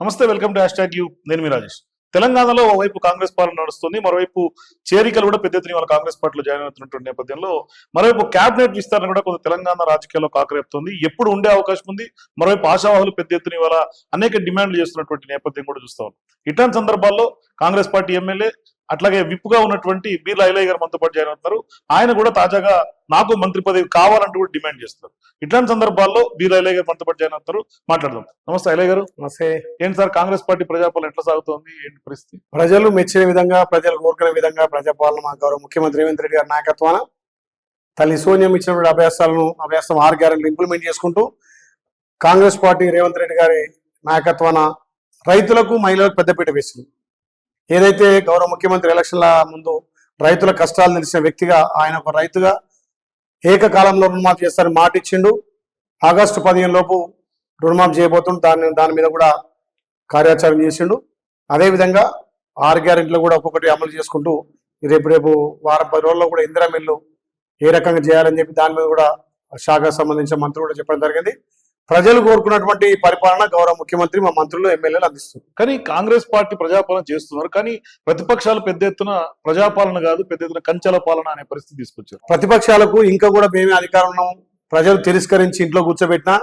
నమస్తే welcome to hash tag U. నేను మీ రాజేష్. తెలంగాణలో ఓవైపు కాంగ్రెస్ పాలన నడుస్తుంది మరోవైపు చేరికలు కూడా పెద్ద ఎత్తున కాంగ్రెస్ పార్టీలో జాయిన్ అవుతున్నటువంటి నేపథ్యంలో మరోవైపు క్యాబినెట్ విస్తరణ కూడా కొంత తెలంగాణ రాజకీయాల్లో కాకరేపుతుంది. ఎప్పుడు ఉండే అవకాశం ఉంది మరోవైపు ఆశావాహులు పెద్ద ఎత్తున ఇవాళ అనేక డిమాండ్లు చేస్తున్నటువంటి నేపథ్యం కూడా చూస్తాం ఇట్లాంటి సందర్భాల్లో కాంగ్రెస్ పార్టీ ఎమ్మెల్యే అట్లాగే విప్పుగా ఉన్నటువంటి బీర్లా ఐలయ్య గారు మనతో పాటు జాయిన్ అవుతున్నారు. ఆయన కూడా తాజాగా నాకు మంత్రి పదవి కావాలంటూ కూడా డిమాండ్ చేస్తున్నారు. ఇట్లాంటి సందర్భాల్లో బీర్లా ఐలయ్య గారు మనతో పాటు జాయిన్ అవుతారు మాట్లాడదాం. నమస్తే ఐలయ్య గారు. నమస్తే. ఏంటి సార్ కాంగ్రెస్ పార్టీ ప్రజాపాలన ఎట్లా సాగుతోంది? ఏంటి పరిస్థితి? ప్రజలు మెచ్చిన విధంగా ప్రజలు కోరుకునే విధంగా ప్రజాపాలన మా గౌరవ ముఖ్యమంత్రి రేవంత్ రెడ్డి గారి నాయకత్వాన తల్లి సోనియం ఇచ్చినటువంటి అభ్యాసాలను అభ్యాసం ఆరు గ్యారెంట్లు ఇంప్లిమెంట్ చేసుకుంటూ కాంగ్రెస్ పార్టీ రేవంత్ రెడ్డి గారి నాయకత్వాన రైతులకు మహిళలకు పెద్దపీట వేసింది. ఏదైతే గౌరవ ముఖ్యమంత్రి ఎలక్షన్ల ముందు రైతుల కష్టాలు తెలిసిన వ్యక్తిగా ఆయన ఒక రైతుగా ఏకకాలంలో రుణమాఫీ చేస్తారని మాట ఇచ్చిండు. ఆగస్టు పదిహేను లోపు రుణమాఫీ చేయబోతుండు. దాని దాని మీద కూడా కార్యాచరణ చేసిండు. అదేవిధంగా ఆరు గ్యారెంట్లు కూడా ఒక్కొక్కటి అమలు చేసుకుంటూ రేపు రేపు వారం పది రోజుల్లో కూడా ఇందిరా మిల్లు ఏ రకంగా చేయాలని చెప్పి దాని మీద కూడా శాఖకు సంబంధించిన మంత్రులు కూడా చెప్పడం జరిగింది. ప్రజలు కోరుకున్నటువంటి పరిపాలన గౌరవ ముఖ్యమంత్రి మా మంత్రులు ఎమ్మెల్యేలు అందిస్తుంది కానీ కాంగ్రెస్ పార్టీ ప్రజాపాలన చేస్తున్నారు. కానీ ప్రతిపక్షాలు పెద్ద ఎత్తున ప్రజాపాలన కాదు పెద్ద ఎత్తున కంచెల పాలన అనే పరిస్థితి తీసుకొచ్చారు. ప్రతిపక్షాలకు ఇంకా కూడా మేమే అధికారం ఉన్నాం. ప్రజలు తిరస్కరించి ఇంట్లో కూర్చోబెట్టినా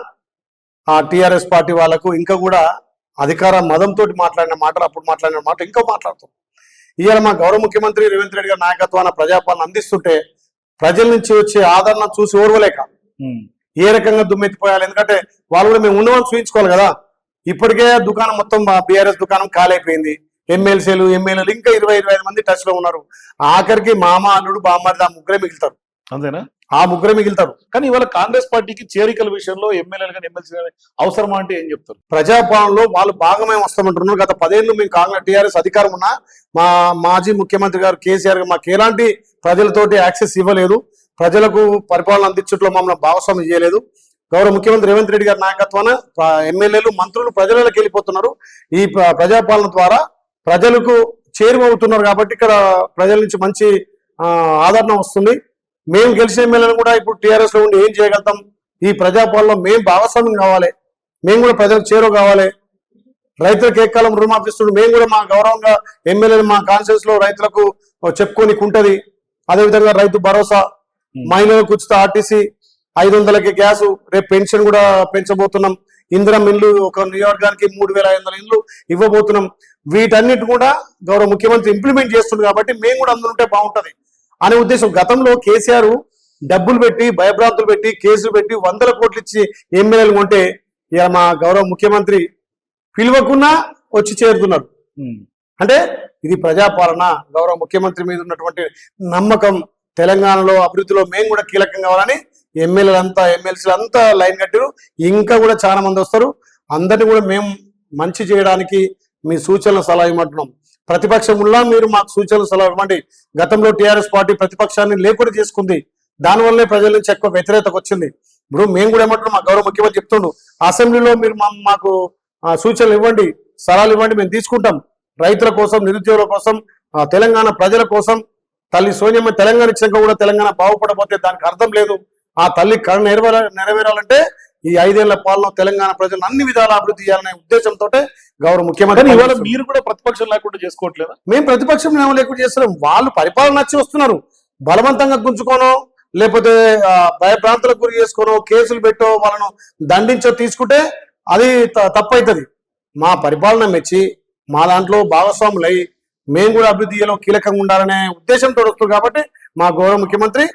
ఆ టిఆర్ఎస్ పార్టీ వాళ్ళకు ఇంకా కూడా అధికార మదంతో మాట్లాడిన మాటలు అప్పుడు మాట్లాడిన మాట ఇంకా మాట్లాడుతాం ఇవాళ మా గౌరవ ముఖ్యమంత్రి రేవంత్ రెడ్డి గారి నాయకత్వాన ప్రజాపాలన అందిస్తుంటే ప్రజల నుంచి వచ్చే ఆదరణ చూసి ఓర్వలేక ఏ రకంగా దుమ్మెత్తిపోయాలి? ఎందుకంటే వాళ్ళు కూడా మేము ఉన్నవాళ్ళు చూపించుకోవాలి కదా. ఇప్పటికే దుకాణం మొత్తం బీఆర్ఎస్ దుకాణం కాలైపోయింది ఎమ్మెల్సీలు ఎమ్మెల్యేలు ఇంకా ఇరవై ఇరవై ఐదు మంది టచ్లో ఉన్నారు. ఆఖరికి మామ అల్లుడు బామ్మరిది ఆ ముగ్గురే మిగులుతారు. అంతేనా? ఆ ముగ్గురే మిగులుతారు. కానీ ఇవాళ కాంగ్రెస్ పార్టీకి చేరికల విషయంలో ఎమ్మెల్యేలు కానీ ఎమ్మెల్సీ కానీ అవసరమా అంటే ఏం చెప్తారు? ప్రజాపాలనలో వాళ్ళు భాగమే వస్తామంటున్నారు. గత పదేళ్ళు మేము కాంగ్రెస్ టీఆర్ఎస్ అధికారం ఉన్నా మా మాజీ ముఖ్యమంత్రి గారు కేసీఆర్ గారు మాకు ఎలాంటి ప్రజలతోటి యాక్సెస్ ఇవ్వలేదు. ప్రజలకు పరిపాలన అందించట్లో మమ్మల్ని భాగస్వామ్యం చేయలేదు. గౌరవ ముఖ్యమంత్రి రేవంత్ రెడ్డి గారి నాయకత్వాన ఎమ్మెల్యేలు మంత్రులు ప్రజలకు వెళ్ళిపోతున్నారు. ఈ ప్రజాపాలన ద్వారా ప్రజలకు చేరువవుతున్నారు కాబట్టి ఇక్కడ ప్రజల నుంచి మంచి ఆదరణ వస్తుంది. మేము గెలిచిన ఎమ్మెల్యేలను కూడా ఇప్పుడు టీఆర్ఎస్లో ఉండి ఏం చేయగలుగుతాం? ఈ ప్రజాపాలనలో మేము భాగస్వామ్యం కావాలి. మేము కూడా ప్రజలకు చేరువ కావాలి. రైతులకు ఏకాలం కాలం రుణమాఫీ మేము కూడా మా గౌరవంగా ఎమ్మెల్యేలు మా కాన్షియస్లో రైతులకు చెప్పుకోనికి ఉంటది అదేవిధంగా రైతు భరోసా మహిళలకు ఉచిత ఆర్టీసీ ఐదు వందలకి గ్యాస్ రేపు పెన్షన్ కూడా పెంచబోతున్నాం. ఇందిరా ఇల్లు ఒక నియోజకవర్గానికి మూడు వేల ఐదు వందల ఇల్లు ఇవ్వబోతున్నాం. వీటన్నిటి కూడా గౌరవ ముఖ్యమంత్రి ఇంప్లిమెంట్ చేస్తుంది కాబట్టి మేము కూడా అందులో ఉంటే బాగుంటది. అనే ఉద్దేశం గతంలో కేసీఆర్ డబ్బులు పెట్టి భయభ్రాంతులు పెట్టి కేసులు పెట్టి వందల కోట్లు ఇచ్చి ఎమ్మెల్యేలు కొంటే ఇక మా గౌరవ ముఖ్యమంత్రి పిలువకున్నా వచ్చి చేరుతున్నారు. అంటే ఇది ప్రజాపాలన గౌరవ ముఖ్యమంత్రి మీద ఉన్నటువంటి నమ్మకం తెలంగాణలో అభివృద్ధిలో మేము కూడా కీలకం కావాలని ఎమ్మెల్యేలంతా ఎమ్మెల్సీలు అంతా లైన్ కట్టారు ఇంకా కూడా చాలా మంది వస్తారు. అందరిని కూడా మేము మంచి చేయడానికి మీ సూచనలు సలహా ఇవ్వమంటున్నాం. ప్రతిపక్షం ఉన్నా మీరు మాకు సూచనలు సలహా ఇవ్వండి. గతంలో టీఆర్ఎస్ పార్టీ ప్రతిపక్షాన్ని లేకుండా చేసుకుంది. దానివల్లే ప్రజల నుంచి ఎక్కువ వ్యతిరేకత వచ్చింది. ఇప్పుడు మేము కూడా ఏమంటున్నాం? మా గౌరవ ముఖ్యమంత్రి చెప్తుండు అసెంబ్లీలో మీరు మా- మాకు సూచనలు ఇవ్వండి సలహాలు ఇవ్వండి మేము తీసుకుంటాం. రైతుల కోసం నిరుద్యోగుల కోసం తెలంగాణ ప్రజల కోసం తల్లి సోనియమ్మ తెలంగాణ ఇచ్చాక కూడా తెలంగాణ బాగుపడబోతే దానికి అర్థం లేదు. ఆ తల్లి కళ నెరవేర నెరవేరాలంటే ఈ ఐదేళ్ళ పాలన తెలంగాణ ప్రజలను అన్ని విధాల అభివృద్ధి చేయాలనే ఉద్దేశంతో గౌరవ ముఖ్యమంత్రి ఇవాళ. మీరు కూడా ప్రతిపక్షం లేకుండా చేసుకోవట్లేదా? మేము ప్రతిపక్షం ఏమో లేకుండా చేస్తున్నాం. వాళ్ళు పరిపాలన నచ్చి వస్తున్నారు. బలవంతంగా గుంజుకోనో లేకపోతే భయభ్రాంతులకు గురి చేసుకోనో కేసులు పెట్టో వాళ్ళను దండించో తీసుకుంటే అది తప్పైతది. మా పరిపాలన మెచ్చి మా దాంట్లో భాగస్వాములై మేము కూడా అభివృద్ధిలో కీలకంగా ఉండాలనే ఉద్దేశంతో వస్తుంది కాబట్టి మా గౌరవ ముఖ్యమంత్రి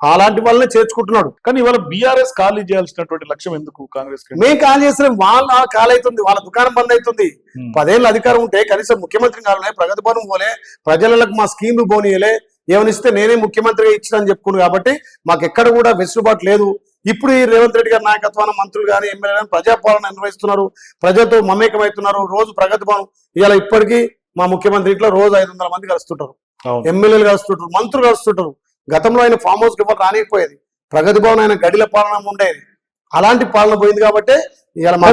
అలాంటి వాళ్ళనే చేర్చుకుంటున్నాడు. కానీ ఇవాళ బీఆర్ఎస్ ఖాళీ చేయాల్సినటువంటి లక్ష్యం ఎందుకు కాంగ్రెస్ మేము కాల్ చేస్తున్నాం వాళ్ళ కాల్ అవుతుంది వాళ్ళ దుకాణం బంద్ అవుతుంది పదేళ్ళ అధికారం ఉంటే కనీసం ముఖ్యమంత్రి కాలనే ప్రగతి భవనం పోలే ప్రజలకు మా స్కీమ్లు పోనీయలే ఏమనిస్తే నేనే ముఖ్యమంత్రిగా ఇచ్చినని చెప్పుకున్నాను కాబట్టి మాకు ఎక్కడ కూడా వెసులుబాటు లేదు. ఇప్పుడు ఈ రేవంత్ రెడ్డి గారి నాయకత్వాన మంత్రులు కానీ ఎమ్మెల్యే కానీ ప్రజాపాలన నిర్వహిస్తున్నారు ప్రజలతో మమేకమవుతున్నారు. రోజు ప్రగతి భవనం ఇవాళ ఇప్పటికీ మా ముఖ్యమంత్రి ఇంట్లో రోజు ఐదు వందల మంది కలుస్తుంటారు. ఎమ్మెల్యేలు కలుస్తుంటారు మంత్రులు కలుస్తుంటారు. గతంలో ఆయన ఫామ్ హౌస్ ఎవరు రానిపోయేది ప్రగతి భవన్ ఆయన గడిల పాలన ఉండేది. అలాంటి పాలన పోయింది కాబట్టి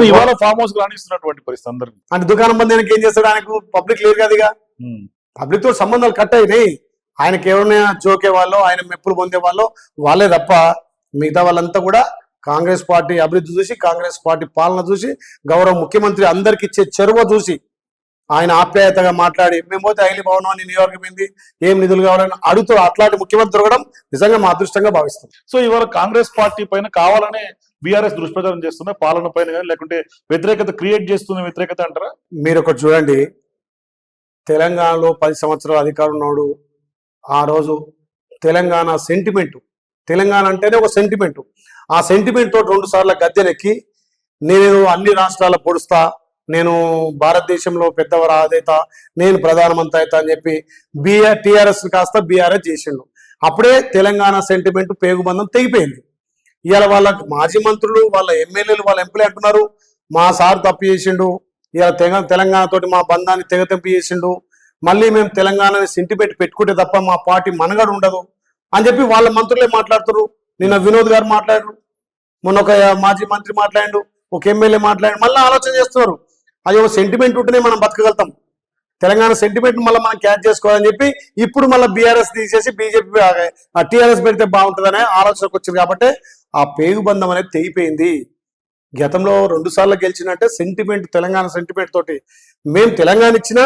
ఇవాళ ఫామ్ హౌస్ రాణిస్తున్నటువంటి పరిస్థితి అందరికి. అంటే దుకాణం బంద్ ఆయనకి ఏం చేస్తాడు? ఆయనకు పబ్లిక్ లేరు కదిగా పబ్లిక్తో సంబంధాలు కట్ అయినాయి. ఆయనకి ఎవరైనా జోకే వాళ్ళు ఆయన మెప్పులు పొందే వాళ్ళు వాళ్ళే తప్ప మిగతా వాళ్ళంతా కూడా కాంగ్రెస్ పార్టీ అభివృద్ధి చూసి కాంగ్రెస్ పార్టీ పాలన చూసి గౌరవ ముఖ్యమంత్రి అందరికి ఇచ్చే చెరువ చూసి ఆయన ఆప్యాయతగా మాట్లాడి మేము పోతే ఐలి భవనం అని న్యూయార్క్ పోయింది ఏం నిధులు కావాలని అడుగుతూ అట్లాంటి ముఖ్యమంత్రి దొరకడం నిజంగా మా అదృష్టంగా భావిస్తాం సో ఇవాళ కాంగ్రెస్ పార్టీ పైన కావాలనే బీఆర్ఎస్ దుష్ప్రచారం చేస్తున్న పాలన పైన కానీ లేకుంటే వ్యతిరేకత క్రియేట్ చేస్తున్న వ్యతిరేకత అంటారా? మీరు ఒకటి చూడండి. తెలంగాణలో పది సంవత్సరాల అధికారం ఉన్నాడు ఆ రోజు తెలంగాణ సెంటిమెంట్ తెలంగాణ అంటేనే ఒక సెంటిమెంట్ ఆ సెంటిమెంట్ తోటి రెండు సార్లు గద్దెనెక్కి నేను అన్ని రాష్ట్రాల పొడుస్తా నేను భారతదేశంలో పెద్దవరా అదైతా నేను ప్రధానమంత్రి అవుతా అని చెప్పి బిఆర్ టిఆర్ఎస్ కాస్త బీఆర్ఎస్ చేసిండు. అప్పుడే తెలంగాణ సెంటిమెంట్ పేగుబంధం తెగిపోయింది. ఇవాళ వాళ్ళ మాజీ మంత్రులు వాళ్ళ ఎమ్మెల్యేలు వాళ్ళ ఎంపీలు అంటున్నారు మా సార్ తప్పు చేసిండు ఇలా తెగ తెలంగాణతోటి మా బంధాన్ని తెగతెంపు చేసిండు మళ్ళీ మేము తెలంగాణని సెంటిమెంట్ పెట్టుకుంటే తప్ప మా పార్టీ మనగడ ఉండదు అని చెప్పి వాళ్ళ మంత్రులే మాట్లాడుతారు నిన్న వినోద్ గారు మాట్లాడరు మొన్న ఒక మాజీ మంత్రి మాట్లాడిండు ఒక ఎమ్మెల్యే మాట్లాడి మళ్ళీ ఆలోచన చేస్తున్నారు. అయ్యో సెంటిమెంట్ ఉంటేనే మనం బతకగలుగుతాం. తెలంగాణ సెంటిమెంట్ మళ్ళీ మనం క్యాచ్ చేసుకోవాలని చెప్పి ఇప్పుడు మళ్ళీ బీఆర్ఎస్ తీసేసి బీజేపీ టీఆర్ఎస్ పెడితే బాగుంటుందనే ఆలోచనకు వచ్చింది కాబట్టి ఆ పేగుబంధం అనేది తెగిపోయింది. గతంలో రెండు సార్లు గెలిచినట్టే సెంటిమెంట్ తెలంగాణ సెంటిమెంట్ తోటి మేము తెలంగాణ ఇచ్చినా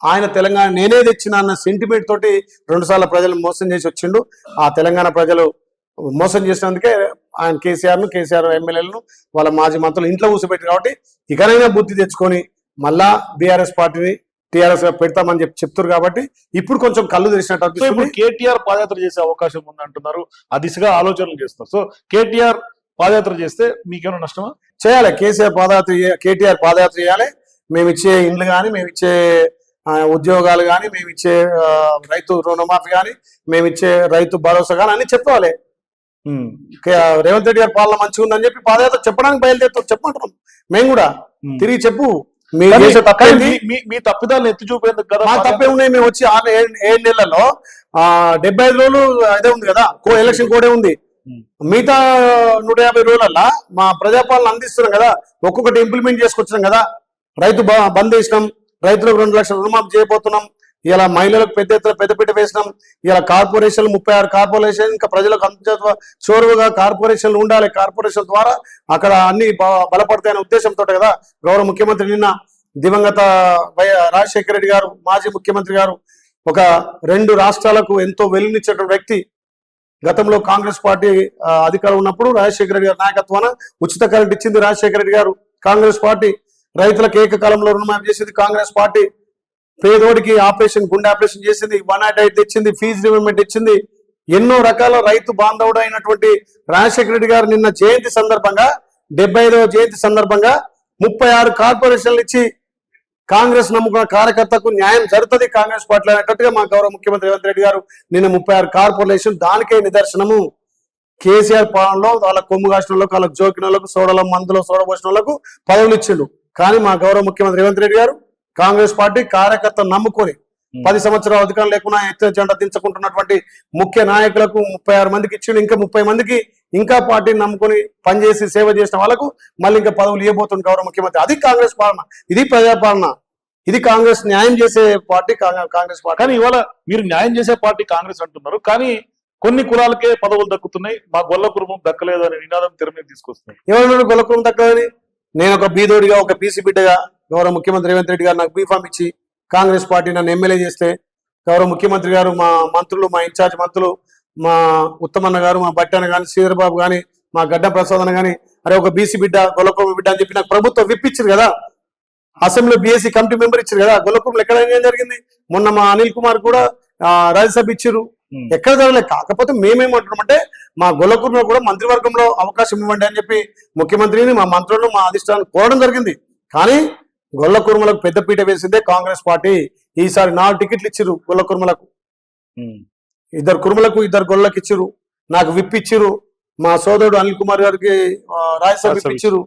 ఆయన తెలంగాణ నేనే తెచ్చిన అన్న సెంటిమెంట్ తోటి రెండు సార్లు ప్రజలు మోసం చేసి వచ్చిండు. ఆ తెలంగాణ ప్రజలు మోసం చేసినందుకే ఆయన కేసీఆర్ను కేసీఆర్ ఎమ్మెల్యేలను వాళ్ళ మాజీ మంత్రులు ఇంట్లో కూర్చోబెట్టి కాబట్టి ఇకనైనా బుద్ధి తెచ్చుకొని మళ్ళా బీఆర్ఎస్ పార్టీని టీఆర్ఎస్ పెడతామని చెప్పి చెప్తారు కాబట్టి ఇప్పుడు కొంచెం కళ్ళు తెరిచినట్టు కేటీఆర్ పాదయాత్ర చేసే అవకాశం ఉంది అంటున్నారు. ఆ దిశగా ఆలోచనలు చేస్తున్నారు. సో కేటీఆర్ పాదయాత్ర చేస్తే మీకేమైనా నష్టమా? చేయాలి. కేసీఆర్ పాదయాత్ర కేటీఆర్ పాదయాత్ర చేయాలి. మేము ఇచ్చే ఇండ్లు కానీ మేము ఇచ్చే ఉద్యోగాలు కానీ మేము ఇచ్చే రైతు రుణమాఫీ కానీ మేము ఇచ్చే రైతు భరోసా కానీ అన్ని చెప్పాలి. రేవంత్ రెడ్డి గారి పాలన మంచిగా ఉందని చెప్పి పాదయాత్ర చెప్పడానికి బయలుదేరుతాం చెప్పమంటున్నాం. మేము కూడా. తిరిగి చెప్పు. మీ- తప్పిదాలను ఎత్తి చూపేందుకు కదా మా తప్పే ఉన్నాయి. మేము వచ్చి ఆరు ఏడు నెలల్లో ఆ డెబ్బై ఐదు రోజులు అదే ఉంది కదా కో ఎలక్షన్ కోడే ఉంది. మిగతా నూట యాభై రోజులల్లా మా ప్రజాపాలన అందిస్తున్నాం కదా ఒక్కొక్కటి ఇంప్లిమెంట్ చేసుకొచ్చినాం కదా. రైతు బంద్ చేసినాం. రైతులకు రెండు లక్షల రుణమాఫీ చేయబోతున్నాం. ఇలా మహిళలకు పెద్ద ఎత్తున పెద్దపీట వేసినాం. ఇలా కార్పొరేషన్లు ముప్పై ఆరు కార్పొరేషన్ ఇంకా ప్రజలకు అంత చోరువుగా కార్పొరేషన్లు ఉండాలి. కార్పొరేషన్ ద్వారా అక్కడ అన్ని బలపడతాయనే ఉద్దేశంతో కదా గౌరవ ముఖ్యమంత్రి నిన్న దివంగత వై రాజశేఖర రెడ్డి గారు మాజీ ముఖ్యమంత్రి గారు ఒక రెండు రాష్ట్రాలకు ఎంతో వెలుగునిచ్చేటువంటి వ్యక్తి గతంలో కాంగ్రెస్ పార్టీ అధికారం ఉన్నప్పుడు రాజశేఖర రెడ్డి గారి నాయకత్వాన ఉచిత కరెంట్ ఇచ్చింది రాజశేఖర రెడ్డి గారు. కాంగ్రెస్ పార్టీ రైతులకు ఏకకాలంలో రుణమాఫీ చేసింది కాంగ్రెస్ పార్టీ. పేదోడికి ఆపరేషన్ గుండె ఆపరేషన్ చేసింది వన్ నాట్ ఎయిట్ తెచ్చింది ఫీజు రిమెంట్ ఇచ్చింది. ఎన్నో రకాల రైతు బాంధవుడు అయినటువంటి రాజశేఖర రెడ్డి గారు నిన్న జయంతి సందర్భంగా డెబ్బై జయంతి సందర్భంగా ముప్పై ఆరు కార్పొరేషన్లు ఇచ్చి కాంగ్రెస్ నమ్ముకున్న కార్యకర్తకు న్యాయం జరుగుతుంది. కాంగ్రెస్ పార్టీ అనేటట్టుగా మా గౌరవ ముఖ్యమంత్రి రేవంత్ రెడ్డి గారు నిన్న ముప్పై ఆరు కార్పొరేషన్ దానికే నిదర్శనము. కేసీఆర్ పాలనలో వాళ్ళ కొమ్ము కాసిన వాళ్ళకు వాళ్ళకి సోడల మందులో సోడ వాళ్ళకు పదవులు ఇచ్చిండు. కానీ మా గౌరవ ముఖ్యమంత్రి రేవంత్ రెడ్డి గారు కాంగ్రెస్ పార్టీ కార్యకర్త నమ్ముకొని ఉమ్. పది సంవత్సరాల అధికారం లేకుండా ఎత్తున జెండా దించుకుంటున్నటువంటి ముఖ్య నాయకులకు ముప్పై ఆరు మందికి ఇచ్చిండు ఇంకా ముప్పై మందికి ఇంకా పార్టీని నమ్ముకొని పనిచేసి సేవ చేసిన వాళ్ళకు మళ్ళీ ఇంకా పదవులు ఇవ్వబోతుంది గౌరవ ముఖ్యమంత్రి. అది కాంగ్రెస్ పాలన. ఇది ప్రజాపాలన. ఇది కాంగ్రెస్ న్యాయం చేసే పార్టీ కాంగ్రెస్ పార్టీ. కానీ ఇవాళ మీరు న్యాయం చేసే పార్టీ కాంగ్రెస్ అంటున్నారు. కానీ కొన్ని కులాలకే పదవులు దక్కుతున్నాయి. మా గొల్ల కుటుంబం దక్కలేదు అనే నినాదం తెర మీద తీసుకొస్తున్నారు ఎవరన్నా గొలకులం తక్కువని నేను ఒక బీదోడిగా ఒక బీసీ బిడ్డగా గౌరవ ముఖ్యమంత్రి రేవంత్ రెడ్డి గారు నాకు బీఫామ్ ఇచ్చి కాంగ్రెస్ పార్టీ నన్ను ఎమ్మెల్యే చేస్తే గౌరవ ముఖ్యమంత్రి గారు మా మంత్రులు మా ఇన్ఛార్జ్ మంత్రులు మా ఉత్తమన్న గారు మా బట్టన్న గాని శ్రీధర్ బాబు గాని మా గడ్డ ప్రసాద్ గాని అరే ఒక బీసీ బిడ్డ గొల్లకులం బిడ్డ అని చెప్పి నాకు ప్రభుత్వం విప్పించింది కదా. అసెంబ్లీ బీఎస్సీ కమిటీ మెంబర్ ఇచ్చారు కదా. గొల్లకులం ఎక్కడ ఏం జరిగింది? మొన్న మా అనిల్ కుమార్ కూడా రాజ్యసభ ఇచ్చారు. ఎక్కడ జరగలేదు కాకపోతే మేమేమంటున్నామంటే మా గొల్లకుర్లో కూడా మంత్రివర్గంలో అవకాశం ఇవ్వండి అని చెప్పి ముఖ్యమంత్రిని మా మంత్రులను మా అధిష్టానం కోరడం జరిగింది. కానీ గొల్ల కుర్మలకు పెద్దపీట వేసిందే కాంగ్రెస్ పార్టీ. ఈసారి నాలుగు టికెట్లు ఇచ్చిరు గొల్ల కుర్మలకు. ఇద్దరు కుర్మలకు ఇద్దరు గొల్లకి ఇచ్చిరు నాకు విప్ ఇచ్చిరు మా సోదరుడు అనిల్ కుమార్ గారికి రాజ్యసభ ఇచ్చిరు.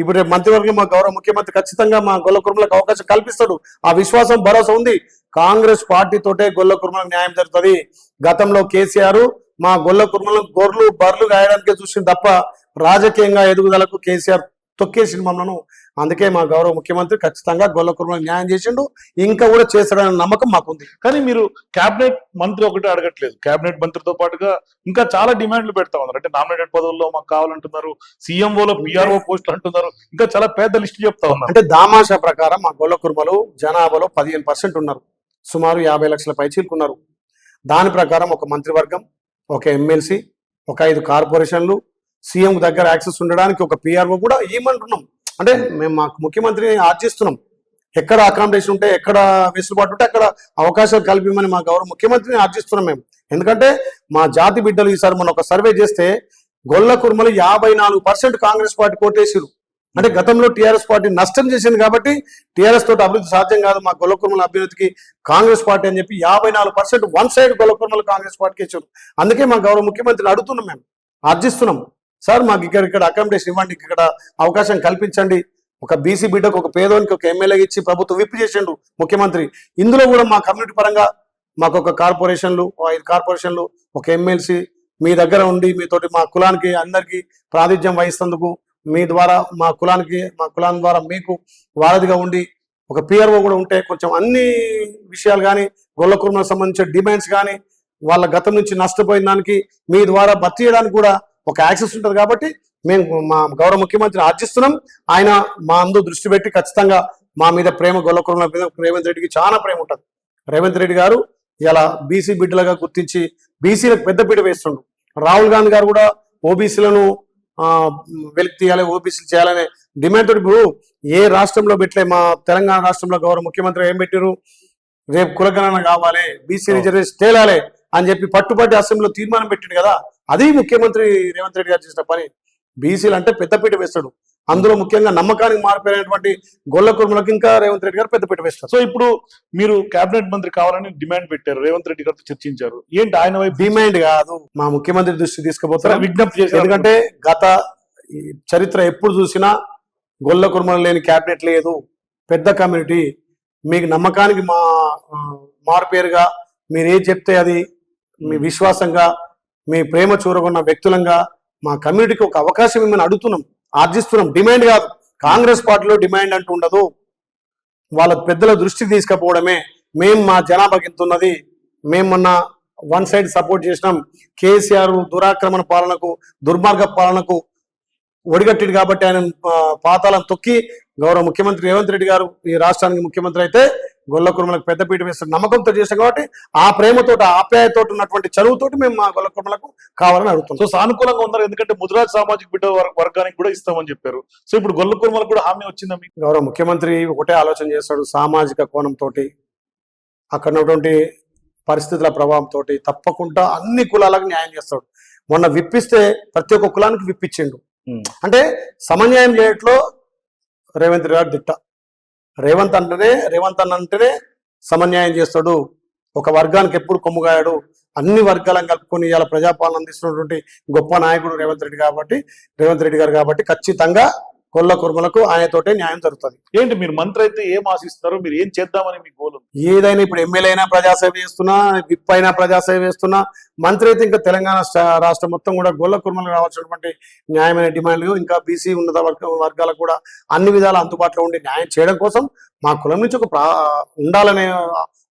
ఇప్పుడు రేపు మంత్రివర్గం మా గౌరవ ముఖ్యమంత్రి ఖచ్చితంగా మా గొల్ల కుర్మలకు అవకాశం కల్పిస్తాడు. ఆ విశ్వాసం భరోసా ఉంది. కాంగ్రెస్ పార్టీ తోటే గొల్ల కుర్మలకు న్యాయం జరుగుతుంది. గతంలో కేసీఆర్ మా గొల్ల కుర్మలను గొర్రెలు బర్రెలు గాయడానికే చూసింది తప్ప రాజకీయంగా ఎదుగుదలకు కేసీఆర్ తొక్కేసింది మమ్మల్ని. అందుకే మా గౌరవ ముఖ్యమంత్రి ఖచ్చితంగా గొల్ల కుర్మలకు న్యాయం చేసిండు. ఇంకా కూడా చేస్తాడనే నమ్మకం మాకుంది. కానీ మీరు కేబినెట్ మంత్రి ఒకటే అడగట్లేదు. కేబినెట్ మంత్రితో పాటుగా ఇంకా చాలా డిమాండ్లు పెడతా ఉన్నారు. అంటే నామినేటెడ్ పదవుల్లో మాకు కావాలంటున్నారు సీఎంఓలో పిఆర్ఓ పోస్టులు అంటున్నారు. ఇంకా చాలా పెద్ద లిస్ట్ చెప్తా ఉన్నారు. అంటే దామాషా ప్రకారం మా గొల్ల కుర్మలు జనాభాలో పదిహేను పర్సెంట్ ఉన్నారు. సుమారు యాభై లక్షల పైచీలుకున్నారు దాని ప్రకారం ఒక మంత్రివర్గం ఒక ఎమ్మెల్సీ ఒక ఐదు కార్పొరేషన్లు సీఎం దగ్గర యాక్సెస్ ఉండడానికి ఒక పిఆర్ఓ కూడా ఇవ్వమంటున్నాం అంటే మేము మాకు ముఖ్యమంత్రిని ఆర్జిస్తున్నాం. ఎక్కడ అకామిడేషన్ ఉంటే ఎక్కడ వెసులుబాటు ఉంటే అక్కడ అవకాశాలు కల్పించమని మా గౌరవ ముఖ్యమంత్రిని ఆర్జిస్తున్నాం మేము. ఎందుకంటే మా జాతి బిడ్డలు ఈసారి మనం ఒక సర్వే చేస్తే గొల్ల కుర్మలు యాభై నాలుగు పర్సెంట్ కాంగ్రెస్ పార్టీ కోటేసిరు అంటే గతంలో టీఆర్ఎస్ పార్టీ నష్టం చేసింది కాబట్టి టీఆర్ఎస్ తోటి అభివృద్ధి సాధ్యం కాదు మా గొల్లకుర్మల కుర్మల అభివృద్ధికి కాంగ్రెస్ పార్టీ అని చెప్పి యాభై నాలుగు పర్సెంట్ వన్ సైడ్ గొల్లకుర్మలు కాంగ్రెస్ పార్టీకి ఇచ్చారు. అందుకే మా గౌరవ ముఖ్యమంత్రిని అడుగుతున్నాం మేము ఆర్జిస్తున్నాం. సార్ మాకు ఇక్కడ ఇక్కడ అకామిడేషన్ ఇవ్వండి ఇక్కడ అవకాశం కల్పించండి. ఒక బీసీ బిడ్డకు ఒక పేదోనికి ఒక ఎమ్మెల్యే ఇచ్చి ప్రభుత్వం విప్పు చేసిండు ముఖ్యమంత్రి. ఇందులో కూడా మా కమ్యూనిటీ పరంగా మాకు ఒక కార్పొరేషన్లు ఐదు కార్పొరేషన్లు ఒక ఎమ్మెల్సీ మీ దగ్గర ఉండి మీతోటి మా కులానికి అందరికీ ప్రాతిధ్యం వహిస్తందుకు మీ ద్వారా మా కులానికి మా కులాం ద్వారా మీకు వారధిగా ఉండి ఒక పిఆర్ఓ కూడా ఉంటే కొంచెం అన్ని విషయాలు కానీ గొల్ల సంబంధించిన డిమాండ్స్ కానీ వాళ్ళ గతం నుంచి నష్టపోయిన దానికి మీ ద్వారా భర్తీ చేయడానికి కూడా ఒక యాక్సెస్ ఉంటుంది కాబట్టి మేము మా గౌరవ ముఖ్యమంత్రిని ఆర్జిస్తున్నాం. ఆయన మా అందు దృష్టి పెట్టి ఖచ్చితంగా మా మీద ప్రేమ గొల్ల కుటుంబం మీద రేవంత్ రెడ్డికి చాలా ప్రేమ ఉంటుంది. రేవంత్ రెడ్డి గారు ఇలా బీసీ బిడ్డలుగా గుర్తించి బీసీలకు పెద్దపీట వేస్తుండు. రాహుల్ గాంధీ గారు కూడా ఓబీసీలను వెలికి తీయాలి ఓబీసీలు చేయాలనే డిమాండ్ తోటి ఇప్పుడు ఏ రాష్ట్రంలో పెట్టలే మా తెలంగాణ రాష్ట్రంలో గౌరవ ముఖ్యమంత్రి ఏం పెట్టారు రేపు కులగణన కావాలి బీసీ రిజర్వేషన్ తేలాలి అని చెప్పి పట్టుబట్టి అసెంబ్లీలో తీర్మానం పెట్టాడు కదా. అది ముఖ్యమంత్రి రేవంత్ రెడ్డి గారు చేసిన పని. బీసీలు అంటే పెద్దపీట వేస్తాడు. అందులో ముఖ్యంగా నమ్మకానికి మారిపోయినటువంటి గొల్ల కుర్మలకు ఇంకా రేవంత్ రెడ్డి గారు పెద్దపీట వేస్తారు. సో ఇప్పుడు మీరు కేబినెట్ మంత్రి కావాలని డిమాండ్ పెట్టారు. రేవంత్ రెడ్డి గారితో చర్చించారు. ఏంటి ఆయన వైపు డిమాండ్ కాదు. మా ముఖ్యమంత్రి దృష్టి తీసుకుపోతారు? విజ్ఞప్తి చేశారు. ఎందుకంటే గత చరిత్ర ఎప్పుడు చూసినా గొల్ల కుర్మలు లేని క్యాబినెట్ లేదు. పెద్ద కమ్యూనిటీ. మీకు నమ్మకానికి మా మారుపేరుగా మీరు ఏది చెప్తే అది మీ విశ్వాసంగా మీ ప్రేమ చూరగొన్న వ్యక్తులంగా మా కమ్యూనిటీకి ఒక అవకాశం మిమ్మల్ని అడుగుతున్నాం ఆర్జిస్తున్నాం. డిమాండ్ కాదు. కాంగ్రెస్ పార్టీలో డిమాండ్ అంటూ ఉండదు. వాళ్ళ పెద్దల దృష్టి తీసుకపోవడమే మేము మా జనాభాకి ఎంత ఉన్నది. మేము మొన్న వన్ సైడ్ సపోర్ట్ చేసినాం. కేసీఆర్ దురాక్రమణ పాలనకు దుర్మార్గ పాలనకు ఒడిగట్టిడు కాబట్టి ఆయన పాతాళం తొక్కి గౌరవ ముఖ్యమంత్రి రేవంత్ రెడ్డి గారు ఈ రాష్ట్రానికి ముఖ్యమంత్రి అయితే గొల్ల కుర్మలకు పెద్దపీట వేస్తున్న నమ్మకంతో చేస్తాం కాబట్టి ఆ ప్రేమతోటి ఆ ఆప్యాయతోటి ఉన్నటువంటి చదువుతోటి మేము మా గొల్ల కుర్మలకు కావాలని అడుగుతున్నాం. సో సానుకూలంగా ఉన్నారు. ఎందుకంటే ముదిరాజ్ సామాజిక బిడ్డ వర్- వర్గానికి కూడా ఇస్తామని చెప్పారు. సో ఇప్పుడు గొల్ల కుర్మలకు కూడా హామీ వచ్చిందా మీకు? గౌరవ ముఖ్యమంత్రి ఒకటే ఆలోచన చేస్తాడు సామాజిక కోణంతో అక్కడ ఉన్నటువంటి పరిస్థితుల ప్రభావంతో తప్పకుండా అన్ని కులాలకు న్యాయం చేస్తాడు. మొన్న విప్పిస్తే ప్రతి ఒక్క కులానికి విప్పించిండు. అంటే సమన్యాయం చేయట్లో రేవంత్ గారు దిట్ట. రేవంత్ అంటేనే రేవంత్ అన్న అంటేనే సమన్యాయం చేస్తాడు. ఒక వర్గానికి ఎప్పుడు కొమ్ముగాయాడు? అన్ని వర్గాలను కలుపుకొని ఇవాళ ప్రజాపాలన అందిస్తున్నటువంటి గొప్ప నాయకుడు రేవంత్ రెడ్డి కాబట్టి రేవంత్ రెడ్డి గారు కాబట్టి ఖచ్చితంగా కొల్ల కుర్మలకు ఆయనతోటే న్యాయం జరుగుతుంది. ఏంటి మీరు మంత్రి అయితే ఏం ఆశిస్తారు మీరు ఏం చేద్దామని మీ గోల్? ఏదైనా ఇప్పుడు ఎమ్మెల్యే అయినా ప్రజాసేవ చేస్తున్నా విప్ అయినా ప్రజాసేవ చేస్తున్నా మంత్రి అయితే ఇంకా తెలంగాణ రాష్ట్రం మొత్తం కూడా గొల్ల కుర్మలకు రావాల్సినటువంటి న్యాయమైన డిమాండ్లు ఇంకా బీసీ ఉన్నత వర్గ వర్గాలకు కూడా అన్ని విధాలు అందుబాటులో ఉండి న్యాయం చేయడం కోసం మా కులం నుంచి ఒక ప్రా ఉండాలనే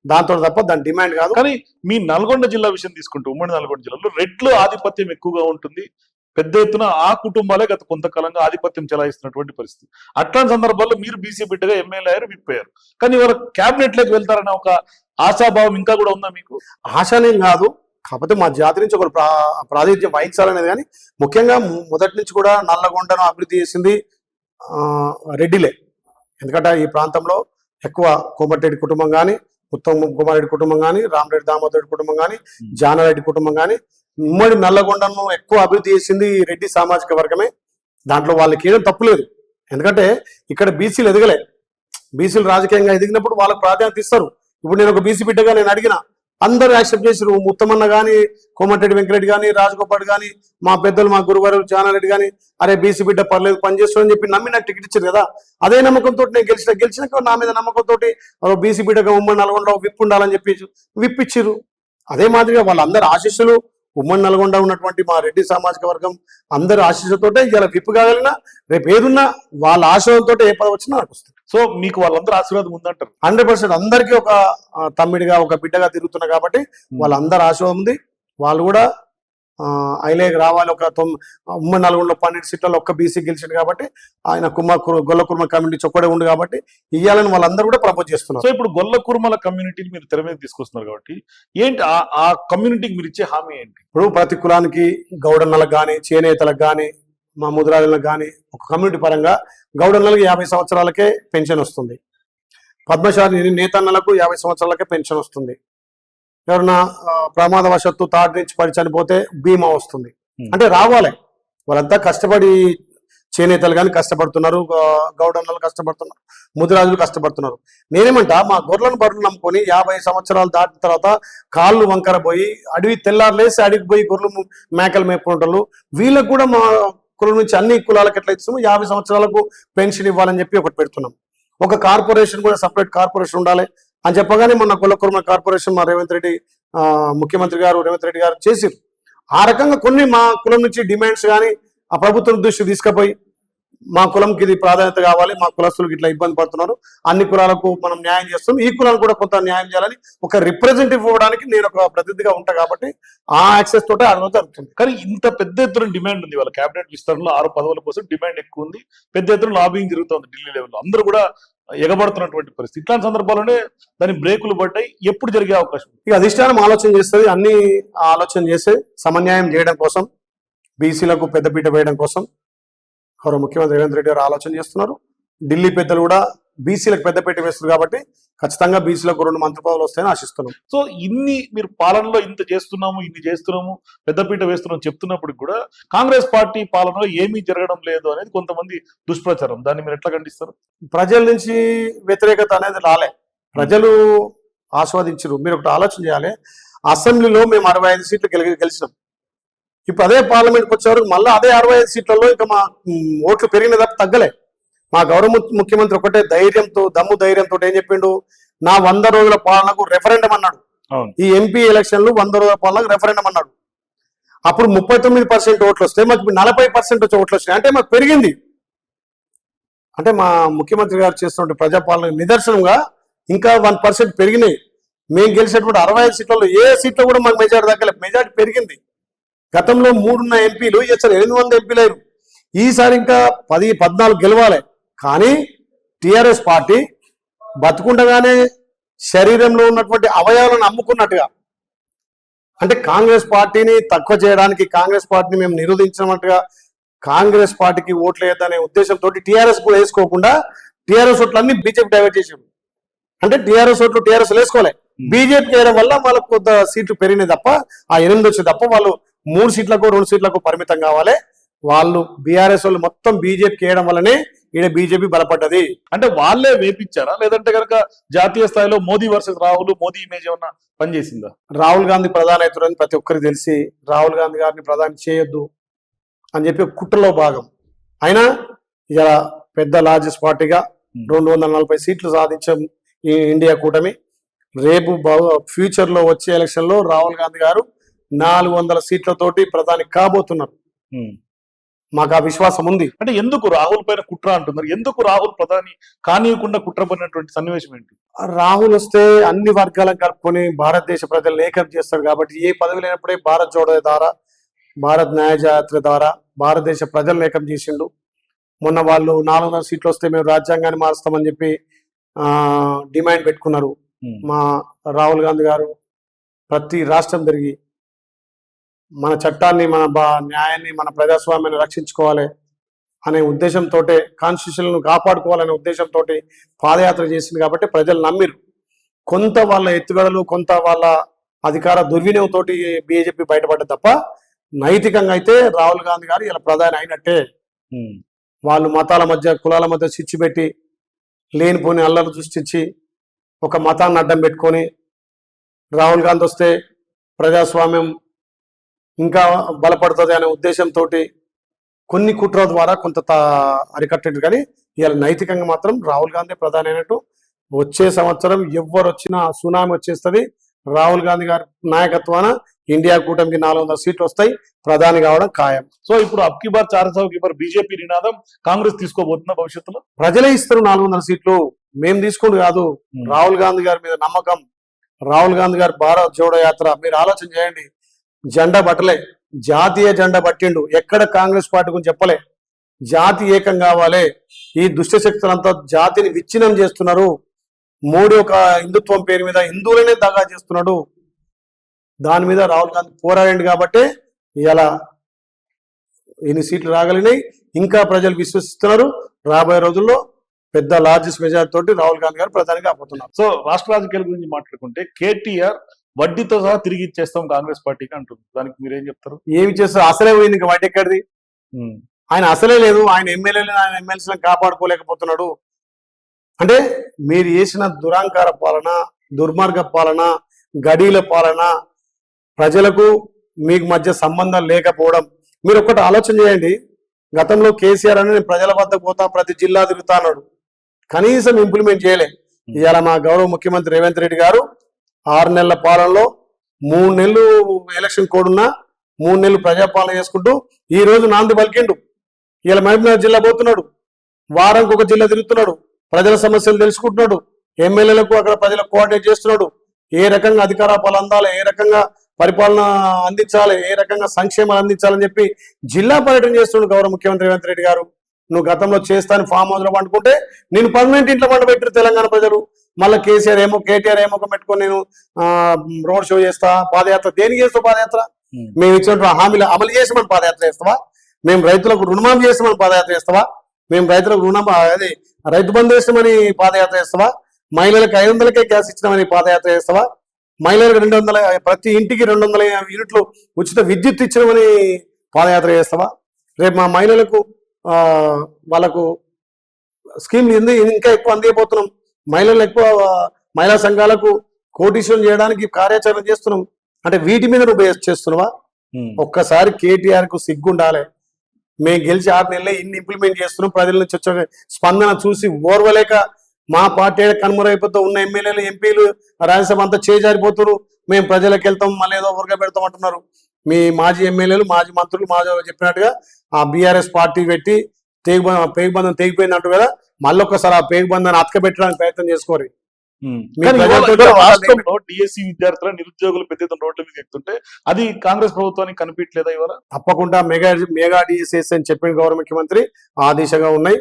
దాంతో తప్ప దాని డిమాండ్ కాదు. కానీ మీ నల్గొండ జిల్లా విషయం తీసుకుంటే ఉమ్మడి నల్గొండ జిల్లాలో రెడ్లు ఆధిపత్యం ఎక్కువగా ఉంటుంది. పెద్ద ఎత్తున ఆ కుటుంబాలే గత కొంతకాలంగా ఆధిపత్యం చెలాయిస్తున్నటువంటి పరిస్థితి. అట్లాంటి సందర్భాల్లో మీరు బీసీ బిడ్డగా ఎమ్మెల్యే అయ్యారు విప్పారు కానీ ఇవాళ క్యాబినెట్లోకి వెళ్తారనే ఒక ఆశాభావం ఇంకా కూడా ఉందా మీకు? ఆశనేం కాదు. కాకపోతే మా జాతి నుంచి ఒక ప్రా ప్రాతినిధ్యం వహించాలనేది కానీ ముఖ్యంగా మొదటి నుంచి కూడా నల్లగొండను అభివృద్ధి చేసింది ఆ, రెడ్డిలే. ఎందుకంటే ఈ ప్రాంతంలో ఎక్కువ కోమటిరెడ్డి కుటుంబం కానీ ఉత్తమ్ కుమారెడ్డి కుటుంబం కానీ రామరెడ్డి దామోదర్ రెడ్డి కుటుంబం కానీ జానారెడ్డి కుటుంబం కానీ ఉమ్మడి నల్లగొండను ఎక్కువ అభివృద్ధి చేసింది ఈ రెడ్డి సామాజిక వర్గమే. దాంట్లో వాళ్ళకి ఏం తప్పులేదు ఎందుకంటే ఇక్కడ బీసీలు ఎదగలే. బీసీలు రాజకీయంగా ఎదిగినప్పుడు వాళ్ళకి ప్రాధాన్యత ఇస్తారు. ఇప్పుడు నేను ఒక బీసీ బిడ్డగా నేను అడిగిన అందరూ యాక్సెప్ట్ చేసారు ముత్తమన్న కానీ కోమటిరెడ్డి వెంకరెడ్డి కానీ రాజగోపాల్ కానీ మా పెద్దలు మా గురువారు జానారెడ్డి కానీ అరే బీసీ బిడ్డ పర్లేదు పని చేస్తాడని చెప్పి నమ్మి నాకు టికెట్ ఇచ్చారు కదా. అదే నమ్మకంతో నేను గెలిచిన గెలిచినాక నా మీద నమ్మకంతో బీసీ బిడ్డగా ఉమ్మడి నల్గొండలో విప్పు ఉండాలని చెప్పి విప్పిచ్చిర్రు అదే మాదిరిగా వాళ్ళందరి ఆశీస్సులు ఉమ్మడి నల్గొండ ఉన్నటువంటి మా రెడ్డి సామాజిక వర్గం అందరి ఆశీస్సుతోటే ఇలా విప్పు కాగలిగినా రేపు ఏదున్నా వాళ్ళ ఆశయంతో ఏ పదవి వచ్చినా నాకు వస్తుంది. సో మీకు వాళ్ళందరూ ఆశీర్వాదం ఉందంటారు? హండ్రెడ్ పర్సెంట్ అందరికీ ఒక తమ్మిడిగా ఒక బిడ్డగా తిరుగుతున్నా కాబట్టి వాళ్ళందరి ఆశ ఉంది. వాళ్ళు కూడా ఐలేకి రావాలి. ఒక తొమ్ ఉమ్మడి నల్గొండలో పన్నెండు సీట్లలో ఒక్క బీసీ గెలిచింది కాబట్టి ఆయన కుమ్మ గొల్ల కుర్మ కమ్యూనిటీ చొక్కడే ఉంది కాబట్టి ఇయ్యాలని వాళ్ళందరూ కూడా ప్రపోజ్ చేస్తున్నారు. సో ఇప్పుడు గొల్ల కుర్మల కమ్యూనిటీని మీరు తెర మీద తీసుకొస్తున్నారు కాబట్టి ఏంటి ఆ- ఆ కమ్యూనిటీకి మీరు ఇచ్చే హామీ ఏంటి? ఇప్పుడు ప్రతి కులానికి గౌడన్నలకు కానీ చేనేతలకు కానీ మా ముద్రాలకు కానీ ఒక కమ్యూనిటీ పరంగా గౌడన్నలకు యాభై సంవత్సరాలకే పెన్షన్ వస్తుంది. పద్మశాలి నేతన్నలకు యాభై సంవత్సరాలకే పెన్షన్ వస్తుంది. ఎవరన్నా ప్రమాదవశత్తు తాటి నుంచి పడి చనిపోతే బీమా వస్తుంది. అంటే రావాలి. వాళ్ళంతా కష్టపడి చేనేతలు కానీ కష్టపడుతున్నారు గౌడన్నలు కష్టపడుతున్నారు ముదిరాజులు కష్టపడుతున్నారు. నేనేమంటా మా గొర్రెలను బర్రెలు నమ్ముకొని యాభై సంవత్సరాలు దాటిన తర్వాత కాళ్ళు వంకర పోయి అడవి తెల్లారులేసి అడవికి పోయి గొర్రెలు మేకలు మేపుకుంటారు వీళ్ళకు కూడా మా కులం నుంచి అన్ని కులాలకు ఎట్లా ఇస్తామో యాభై సంవత్సరాలకు పెన్షన్ ఇవ్వాలని చెప్పి ఒకటి పెడుతున్నాం. ఒక కార్పొరేషన్ కూడా సపరేట్ కార్పొరేషన్ ఉండాలి. అని చెప్పగానే మొన్న కులకుర్మ కార్పొరేషన్ మా రేవంత్ రెడ్డి ముఖ్యమంత్రి గారు రేవంత్ రెడ్డి గారు చేసిరు. ఆ రకంగా కొన్ని మా కులం నుంచి డిమాండ్స్ కానీ ఆ ప్రభుత్వం దృష్టి తీసుకుపోయి మా కులంకి ఇది ప్రాధాన్యత కావాలి మా కులస్తులకు ఇట్లా ఇబ్బంది పడుతున్నారు అన్ని కులాలకు మనం న్యాయం చేస్తాం ఈ కులాలకు కూడా కొంత న్యాయం చేయాలని ఒక రిప్రజెంటేటివ్ ఇవ్వడానికి నేను ఒక ప్రతినిధిగా ఉంటా కాబట్టి ఆ యాక్సెస్ తోటే అడగడం జరుగుతుంది. కానీ ఇంత పెద్ద ఎత్తున డిమాండ్ ఉంది వాళ్ళ కేబినెట్ విస్తరణలో ఆరు పదవుల కోసం డిమాండ్ ఎక్కువ ఉంది పెద్ద ఎత్తున లాబింగ్ జరుగుతుంది ఢిల్లీ లెవెల్లో అందరూ కూడా ఎగబడుతున్నటువంటి పరిస్థితి. ఇట్లాంటి సందర్భాల్లోనే దాని బ్రేకులు పడ్డాయి. ఎప్పుడు జరిగే అవకాశం? ఇక అధిష్టానం ఆలోచన చేస్తుంది అన్ని ఆలోచన చేసి సమన్యాయం చేయడం కోసం బీసీలకు పెద్దపీట వేయడం కోసం గౌరవ ముఖ్యమంత్రి రేవంత్ రెడ్డి గారు ఆలోచన చేస్తున్నారు. ఢిల్లీ పెద్దలు కూడా బీసీలకు పెద్దపీట వేస్తారు కాబట్టి ఖచ్చితంగా బీసీలకు రెండు మంత్రి పదవులు వస్తాయని ఆశిస్తున్నాం. సో ఇన్ని మీరు పాలనలో ఇంత చేస్తున్నాము ఇన్ని చేస్తున్నాము పెద్దపీట వేస్తున్నాం చెప్తున్నప్పుడు కూడా కాంగ్రెస్ పార్టీ పాలనలో ఏమీ జరగడం లేదు అనేది కొంతమంది దుష్ప్రచారం. దాన్ని మీరు ఎట్లా ఖండిస్తారు? ప్రజల నుంచి వ్యతిరేకత అనేది రాలే. ప్రజలు ఆస్వాదించరు. మీరు ఒకటి ఆలోచన చేయాలి. అసెంబ్లీలో మేము అరవై ఐదు సీట్లు గెలి గెలిచినాం. ఇప్పుడు అదే పార్లమెంట్కి వచ్చేవరకు మళ్ళీ అదే అరవై ఐదు సీట్లలో ఇక మా మ్, ఓట్లు పెరిగిన తప్ప తగ్గలే. మా గౌరవ ముఖ్యమంత్రి ఒకటే ధైర్యంతో దమ్ము ధైర్యంతో ఏం చెప్పిండు? నా వంద రోజుల పాలనకు రెఫరెండం అన్నాడు. ఈ ఎంపీ ఎలక్షన్లు వంద రోజుల పాలనకు రెఫరెండం అన్నాడు. అప్పుడు ముప్పై తొమ్మిది పర్సెంట్ ఓట్లు వస్తే మాకు నలభై పర్సెంట్ వచ్చే ఓట్లు వచ్చినాయి అంటే మాకు పెరిగింది. అంటే మా ముఖ్యమంత్రి గారు చేస్తున్న ప్రజాపాలన నిదర్శనంగా ఇంకా వన్ పర్సెంట్ పెరిగినాయి. మేము గెలిచినటువంటి అరవై ఐదు సీట్లలో ఏ సీట్లో కూడా మాకు మెజార్టీ దక్కలేదు మెజార్టీ పెరిగింది. గతంలో మూడున్న ఎంపీలు అసలు ఎనిమిది వందల ఎంపీలు ఈసారి ఇంకా పది పద్నాలుగు గెలవాలి. కానీ టిఆర్ఎస్ పార్టీ బతుకుండగానే శరీరంలో ఉన్నటువంటి అవయవాలను అమ్ముకున్నట్టుగా అంటే కాంగ్రెస్ పార్టీని తక్కువ చేయడానికి కాంగ్రెస్ పార్టీని మేము నిరోధించినట్టుగా కాంగ్రెస్ పార్టీకి ఓట్లు వేయద్దనే ఉద్దేశంతో టీఆర్ఎస్ కూడా వేసుకోకుండా టీఆర్ఎస్ ఓట్లు అన్ని బీజేపీ డైవర్ట్ చేసాం అంటే టీఆర్ఎస్ ఓట్లు టీఆర్ఎస్ వేసుకోలే. బీజేపీ వేయడం వల్ల వాళ్ళకు కొంత సీట్లు పెరిగినాయి తప్ప ఆ ఎనిమిది వచ్చాయి తప్ప వాళ్ళు మూడు సీట్లకు రెండు సీట్లకు పరిమితం కావాలి. వాళ్ళు బీఆర్ఎస్ వాళ్ళు మొత్తం బీజేపీకి వేయడం వల్లనే ఈడ బీజేపీ బలపడ్డది. అంటే వాళ్ళే వేపించారా? లేదంటే కనుక జాతీయ స్థాయిలో మోదీ వర్సెస్ రాహుల్ మోదీ ఇమేజ్ ఏమన్నా పనిచేసిందా? రాహుల్ గాంధీ ప్రధాని అవుతారని ప్రతి ఒక్కరికి తెలిసి రాహుల్ గాంధీ గారిని ప్రధాని చేయొద్దు అని చెప్పి కుట్రలో భాగం. అయినా ఇక పెద్ద లార్జెస్ట్ పార్టీగా రెండు వందల నలభై సీట్లు సాధించాం ఈ ఇండియా కూటమి. రేపు ఫ్యూచర్లో వచ్చే ఎలక్షన్లో రాహుల్ గాంధీ గారు నాలుగు వందల సీట్లతోటి ప్రధాని కాబోతున్నారు. ఉమ్. మాకు ఆ విశ్వాసం ఉంది. అంటే ఎందుకు రాహుల్ పైన కుట్ర అంటున్నారు? ఎందుకు రాహుల్ ప్రధాని కానీయకుండా కుట్ర పడినటువంటి సన్నివేశం ఏంటి? రాహుల్ వస్తే అన్ని వర్గాలను కలుపుకొని భారతదేశ ప్రజలను ఏకం చేస్తారు కాబట్టి ఏ పదవి లేనప్పుడే భారత్ జోడో ద్వారా భారత్ న్యాయ యాత్ర ద్వారా భారతదేశ ప్రజలను ఏకం చేసిండు. మొన్న వాళ్ళు నాలుగున్నర సీట్లు వస్తే మేము రాజ్యాంగాన్ని మారుస్తామని చెప్పి ఆ డిమాండ్ పెట్టుకున్నారు. మా రాహుల్ గాంధీ గారు ప్రతి రాష్ట్రం తిరిగి మన చట్టాన్ని మన బా న్యాయాన్ని మన ప్రజాస్వామ్యాన్ని రక్షించుకోవాలి అనే ఉద్దేశంతో కాన్స్టిట్యూషన్ కాపాడుకోవాలనే ఉద్దేశంతో పాదయాత్ర చేసింది కాబట్టి ప్రజలు నమ్మిరు కొంత వాళ్ళ ఎత్తుగడలు కొంత వాళ్ళ అధికార దుర్వినియోగంతో బీజేపీ బయటపడ్డ తప్ప నైతికంగా అయితే రాహుల్ గాంధీ గారు ఇలా ప్రధాని అయినట్టే. వాళ్ళు మతాల మధ్య కులాల మధ్య చిచ్చు పెట్టి లేనిపోని అల్లలు సృష్టించి ఒక మతాన్ని అడ్డం పెట్టుకొని రాహుల్ గాంధీ వస్తే ప్రజాస్వామ్యం ఇంకా బలపడుతుంది అనే ఉద్దేశంతో కొన్ని కుట్ర ద్వారా కొంత అరికట్టేది కానీ ఇవాళ నైతికంగా మాత్రం రాహుల్ గాంధీ ప్రధాని అయినట్టు వచ్చే సంవత్సరం ఎవ్వరు వచ్చినా సునామీ వచ్చేస్తుంది. రాహుల్ గాంధీ గారి నాయకత్వాన ఇండియా కూటమికి నాలుగు వందల సీట్లు వస్తాయి. ప్రధాని కావడం ఖాయం. సో ఇప్పుడు అబ్కి బార్ చార్ సావుకి బార్ బీజేపీ నినాదం కాంగ్రెస్ తీసుకోబోతుందా భవిష్యత్తులో? ప్రజలే ఇస్తారు నాలుగు వందల సీట్లు మేము తీసుకుంటూ కాదు. రాహుల్ గాంధీ గారి మీద నమ్మకం రాహుల్ గాంధీ గారి భారత్ జోడో యాత్ర మీరు ఆలోచన చేయండి. జెండా పట్టలే. జాతీయ జెండా పట్టిండు. ఎక్కడ కాంగ్రెస్ పార్టీ గురించి చెప్పలే. జాతి ఏకం కావాలి. ఈ దుష్ట శక్తులంతా జాతిని విచ్ఛిన్నం చేస్తున్నారు. మోడీ ఒక హిందుత్వం పేరు మీద హిందువులనే దగా చేస్తున్నాడు. దాని మీద రాహుల్ గాంధీ పోరాడండి కాబట్టి ఇలా ఎన్ని సీట్లు రాగలిగినాయి. ఇంకా ప్రజలు విశ్వసిస్తున్నారు. రాబోయే రోజుల్లో పెద్ద లార్జెస్ట్ మెజారిటీ తోటి రాహుల్ గాంధీ గారు ప్రధాని కాబోతున్నారు సో రాష్ట్ర రాజకీయాల గురించి మాట్లాడుకుంటే కేటీఆర్ వడ్డీతో సహా తిరిగి ఇచ్చేస్తాం కాంగ్రెస్ పార్టీకి అంటుంది. దానికి మీరేం చెప్తారు? ఏమి చేస్తారు? అసలే పోయింది ఇంకా వాటి ఎక్కడిది? ఆయన అసలే లేదు. ఆయన ఎమ్మెల్యేలు ఆయన ఎమ్మెల్సీలను కాపాడుకోలేకపోతున్నాడు. అంటే మీరు చేసిన దురాంకార పాలన దుర్మార్గ పాలన గడీల పాలన ప్రజలకు మీకు మధ్య సంబంధం లేకపోవడం. మీరు ఒక్కటి ఆలోచన చేయండి. గతంలో కేసీఆర్ అని నేను ప్రజల వద్దకు పోతా ప్రతి జిల్లా తిరుగుతా అన్నాడు. కనీసం ఇంప్లిమెంట్ చేయలే. ఇవాళ మా గౌరవ ముఖ్యమంత్రి రేవంత్ రెడ్డి గారు ఆరు నెలల పాలనలో మూడు నెలలు ఎలక్షన్ కోడ్ ఉన్నా మూడు నెలలు ప్రజాపాలన చేసుకుంటూ ఈ రోజు నాంది పలికిండు. ఇలా మహబూబ్నగర్ జిల్లా పోతున్నాడు. వారానికి ఒక జిల్లా తిరుగుతున్నాడు. ప్రజల సమస్యలు తెలుసుకుంటున్నాడు. ఎమ్మెల్యేలకు అక్కడ ప్రజలకు కోఆర్డినేట్ చేస్తున్నాడు. ఏ రకంగా అధికార పాలు అందాలి ఏ రకంగా పరిపాలన అందించాలి ఏ రకంగా సంక్షేమాలు అందించాలని చెప్పి జిల్లా పర్యటన చేస్తున్నాడు గౌరవ ముఖ్యమంత్రి రేవంత్ రెడ్డి గారు. నువ్వు గతంలో చేస్తాను ఫామ్ హౌస్లో పండుకుంటే నేను పర్మనెంట్ ఇంట్లో పండబెట్టారు తెలంగాణ ప్రజలు. మళ్ళీ కేసీఆర్ ఏమో కేటీఆర్ ఏమో పెట్టుకొని నేను రోడ్ షో చేస్తా పాదయాత్ర. దేనికి చేస్తావు పాదయాత్ర? మేము ఇచ్చినటువంటి హామీలు అమలు చేసామని పాదయాత్ర చేస్తావా? మేము రైతులకు రుణమాఫీ చేస్తామని పాదయాత్ర చేస్తావా? మేము రైతులకు రుణం అదే రైతు బంధు చేస్తామని పాదయాత్ర చేస్తావా? మహిళలకు ఐదు వందలకే గ్యాస్ ఇచ్చినామని పాదయాత్ర చేస్తావా? మహిళలకు రెండు వందల ప్రతి ఇంటికి రెండు వందల యూనిట్లు ఉచిత విద్యుత్ ఇచ్చినామని పాదయాత్ర చేస్తావా? రేపు మా మహిళలకు వాళ్ళకు స్కీమ్ ఎందు ఇంకా ఎక్కువ అందిపోతున్నాం మహిళలు ఎక్కువ మహిళా సంఘాలకు కోటీశ్వరం చేయడానికి కార్యాచరణ చేస్తున్నాం. అంటే వీటి మీద నువ్వు చేస్తున్నావా? ఒక్కసారి కేటీఆర్కు సిగ్గుండాలి. మేము గెలిచి ఆరు నెలలే ఇన్ని ఇంప్లిమెంట్ చేస్తున్నాం. ప్రజల నుంచి వచ్చే స్పందన చూసి ఓర్వలేక మా పార్టీ కనుమరైపోతూ ఉన్న ఎమ్మెల్యేలు ఎంపీలు రాజ్యసభ అంతా చేజారిపోతున్నారు మేము ప్రజలకు వెళ్తాం మళ్ళీ ఏదో ఊరగా పెడతాం అంటున్నారు. మీ మాజీ ఎమ్మెల్యేలు మాజీ మంత్రులు మాజీ చెప్పినట్టుగా ఆ బీఆర్ఎస్ పార్టీ పెట్టి పేగు పేగుబంధం తెగిపోయింది అంటారు కదా మళ్ళీ ఒక్కసారి ఆ పేగుబంధాన్ని అతకబెట్టడానికి ప్రయత్నం చేసుకోరు రాష్ట్రంలో డిఎస్సి విద్యార్థుల నిరుద్యోగులు పెద్ద ఎత్తున రోడ్ల మీద ఎక్కుతుంటే అది కాంగ్రెస్ ప్రభుత్వానికి కనిపించలేదా ఇవాళ? తప్పకుండా మెగా మెగా డిఎస్ఎస్ అని చెప్పిన గౌరవ ముఖ్యమంత్రి ఆ దిశగా ఉన్నాయి.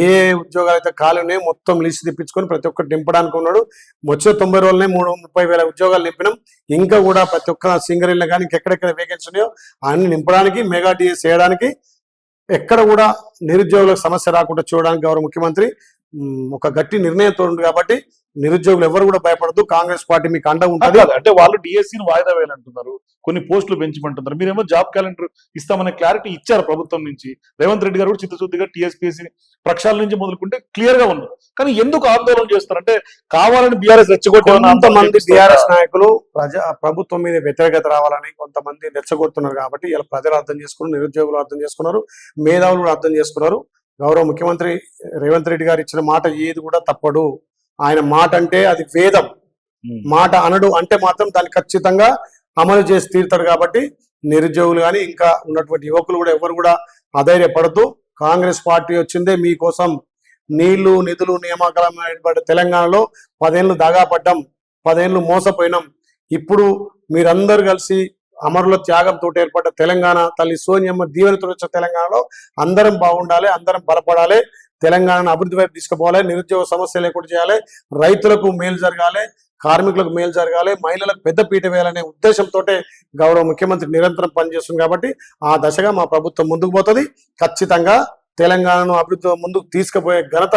ఏ ఉద్యోగాలు అయితే ఖాళీ ఉన్నాయో మొత్తం లిస్ట్ తెప్పించుకొని ప్రతి ఒక్కటి నింపడానికి ఉన్నాడు. వచ్చే తొంభై రోజులనే మూడు ముప్పై వేల ఉద్యోగాలు నింపినాం. ఇంకా కూడా ప్రతి ఒక్క సింగరేళ్ళ కానీ ఇంకెక్కడెక్కడ వేకెన్సీ ఉన్నాయో అన్ని నింపడానికి మెగా డిఎస్ చేయడానికి ఎక్కడ కూడా నిరుద్యోగులకు సమస్య రాకుండా చూడడానికి గౌరవ ముఖ్యమంత్రి ఒక గట్టి నిర్ణయంతో ఉంది కాబట్టి నిరుద్యోగులు ఎవరు కూడా భయపడదు కాంగ్రెస్ పార్టీ మీకు అండ ఉంటుంది. అంటే వాళ్ళు డిఎస్సి వాయిదా వేయాలంటున్నారు. కొన్ని పోస్టులు పెంచమంటున్నారు. మీరేమో జాబ్ క్యాలెండర్ ఇస్తామనే క్లారిటీ ఇచ్చారు ప్రభుత్వం నుంచి. రేవంత్ రెడ్డి గారు కూడా చిత్తశుద్ధిగా టీఎస్పీఎస్సీ ప్రక్షాళన నుంచి మొదలుకుంటే క్లియర్గా ఉంది కానీ ఎందుకు ఆందోళన చేస్తారు అంటే కావాలని బీఆర్ఎస్ కొంతమంది బీఆర్ఎస్ నాయకులు ప్రజా ప్రభుత్వం మీద వ్యతిరేకత రావాలని కొంతమంది రెచ్చగొడుతున్నారు కాబట్టి ఇలా ప్రజలు అర్థం చేసుకున్నారు నిరుద్యోగులు అర్థం చేసుకున్నారు మేధావులు కూడా అర్థం చేసుకున్నారు. గౌరవ ముఖ్యమంత్రి రేవంత్ రెడ్డి గారు ఇచ్చిన మాట ఏది కూడా తప్పడు. ఆయన మాట అంటే అది వేదం. మాట అనడు అంటే మాత్రం దాన్ని ఖచ్చితంగా అమలు చేసి తీరుతాడు కాబట్టి నిరుద్యోగులు కానీ ఇంకా ఉన్నటువంటి యువకులు కూడా ఎవరు కూడా అధైర్యపడద్దు. కాంగ్రెస్ పార్టీ వచ్చిందే మీకోసం నీళ్ళు నిధులు నియామకాల తెలంగాణలో పదేళ్ళు దాగా పడ్డాం పదేళ్ళు మోసపోయినాం. ఇప్పుడు మీరందరూ కలిసి అమరుల త్యాగంతో ఏర్పడ్డ తెలంగాణ తల్లి సోనియమ్మ దీవెనతో వచ్చిన తెలంగాణలో అందరం బాగుండాలి అందరం బలపడాలి తెలంగాణను అభివృద్ధి వైపు తీసుకుపోవాలి నిరుద్యోగ సమస్య లేకుండా చేయాలి రైతులకు మేలు జరగాలి కార్మికులకు మేలు జరగాలి మహిళలకు పెద్ద పీట వేయాలనే ఉద్దేశంతో గౌరవ ముఖ్యమంత్రి నిరంతరం పనిచేస్తుంది కాబట్టి ఆ దశగా మా ప్రభుత్వం ముందుకు పోతుంది. ఖచ్చితంగా తెలంగాణను అభివృద్ధి ముందుకు తీసుకుపోయే ఘనత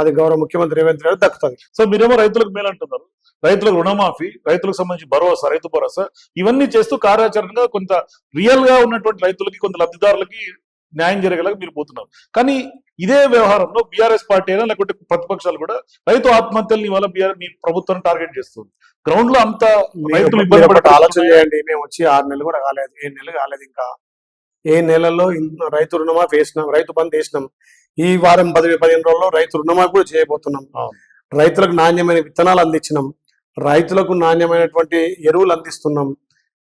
అది గౌరవ ముఖ్యమంత్రి రేవంత్ రెడ్డి దక్కుతుంది. సో మీరేమో రైతులకు మేలు అంటున్నారు రైతులకు రుణమాఫీ రైతులకు సంబంధించి భరోసా రైతు భరోసా ఇవన్నీ చేస్తూ కార్యాచరణగా కొంత రియల్గా ఉన్నటువంటి రైతులకి కొంత లబ్ధిదారులకి న్యాయం జరగలేక మీరు పోతున్నారు. కానీ ఇదే వ్యవహారంలో బీఆర్ఎస్ పార్టీ అయినా లేకుంటే ప్రతిపక్షాలు కూడా రైతు ఆత్మహత్యల్ని ఇవాళ బీఆర్ మీ ప్రభుత్వం టార్గెట్ చేస్తుంది. గ్రౌండ్లో అంత రైతులు ఇబ్బంది ఆలోచన చేయండి. మేము వచ్చి ఆరు నెలలు కూడా కాలేదు. ఏడు నెలలు కాలేదు ఇంకా. ఏ నెలల్లో ఇన్- రైతు రుణమాఫీ వేసినాం రైతు బంద్ వేసినాం. ఈ వారం పది పదిహేను రోజుల్లో రైతు రుణమాఫీ కూడా చేయబోతున్నాం. రైతులకు నాణ్యమైన విత్తనాలు అందించినాం. రైతులకు నాణ్యమైనటువంటి ఎరువులు అందిస్తున్నాం.